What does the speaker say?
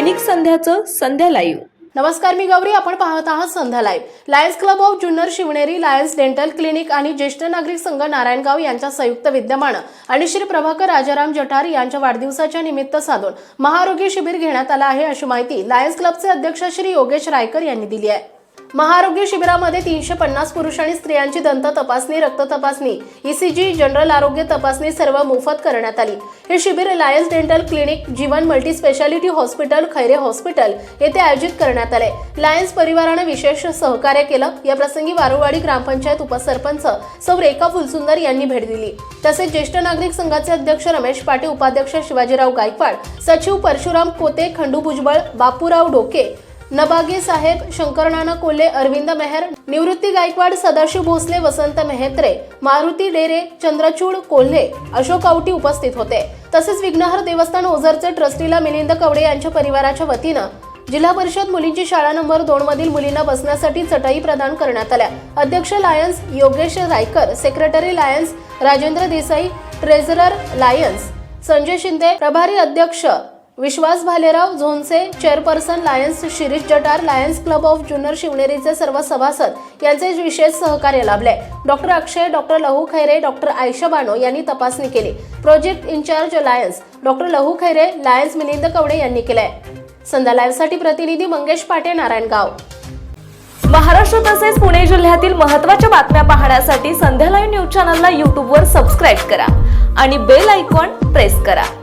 दैनिक संध्याचं संध्या live नमस्कार मी गौरी. आपण पाहत आहात Sandhya live lions club of Junnar Shivneri lions dental clinic आणि ज्येष्ठ नागरिक संघ नारायणगाव यांच्या संयुक्त विद्यमानं आणि श्री प्रभाकर राजाराम जठार यांच्या वाढदिवसाच्या निमित्त साधून महाआरोग्य शिबिर घेण्यात आलं आहे अशी माहिती लायन्स क्लबचे अध्यक्ष श्री योगेश रायकर यांनी दिली आहे. महाआरोग्य शिबिरामध्ये तीनशे पन्नास पुरुष आणि स्त्रियांची दंत तपासणी रक्त तपासणी ईसीजी जनरल आरोग्य तपासणी सर्व मोफत करण्यात आली. हे शिबिर lions dental clinic Jeevan multi speciality hospital Khaire hospital येथे आयोजित करण्यात आले. लायन्स परिवाराने विशेष सहकार्य केलं. या प्रसंगी वारुवाडी ग्रामपंचायत उपसरपंच सौ रेखा फुलसुंदर यांनी भेट दिली. तसेच ज्येष्ठ नागरिक संघाचे अध्यक्ष रमेश पाटील उपाध्यक्ष शिवाजीराव गायकवाड सचिव परशुराम कोते खंडू भुजबळ बापूराव डोके नबागे साहेब शंकरनाना कोल्हे अरविंद मेहर निवृत्ती गायकवाड सदाशिव भोसले वसंत मेहत्रे मारुती डेरे चंद्रचूड कोल्हे अशोक आवटी उपस्थित होते. तसेच विघ्नहर देवस्थान ओझरचे ट्रस्टीला मिलिंद कवडे यांच्या परिवाराच्या वतीनं जिल्हा परिषद मुलींची शाळा नंबर दोन मधील मुलींना बसण्यासाठी चटाई प्रदान करण्यात आल्या. अध्यक्ष lions Yogesh Raikar secretary lions Rajendra Desai treasurer lions Sanjay Shinde प्रभारी अध्यक्ष विश्वास भालेराव झोनचे chairperson lions Shirish Jatar lions club of junior शिवनेरीचे सर्व सभासद यांचे विशेष सहकार्य लाभले. डॉक्टर अक्षय डॉक्टर लहू खैरे डॉक्टर आयशा बानो यांनी तपासणी केली. प्रोजेक्ट इन्चार्ज लायन्स डॉक्टर लहू खैरे लायन्स मिलिंद कवडे यांनी केले. संध्या लाईव्हसाठी प्रतिनिधी मंगेश पाटे नारायणगाव. महाराष्ट्र तसेच पुणे जिल्ह्यातील महत्त्वाच्या बातम्या पाहण्यासाठी संध्या लाईव्ह न्यूज चॅनलला यूट्यूबवर सबस्क्राईब करा आणि बेल आयकॉन प्रेस करा.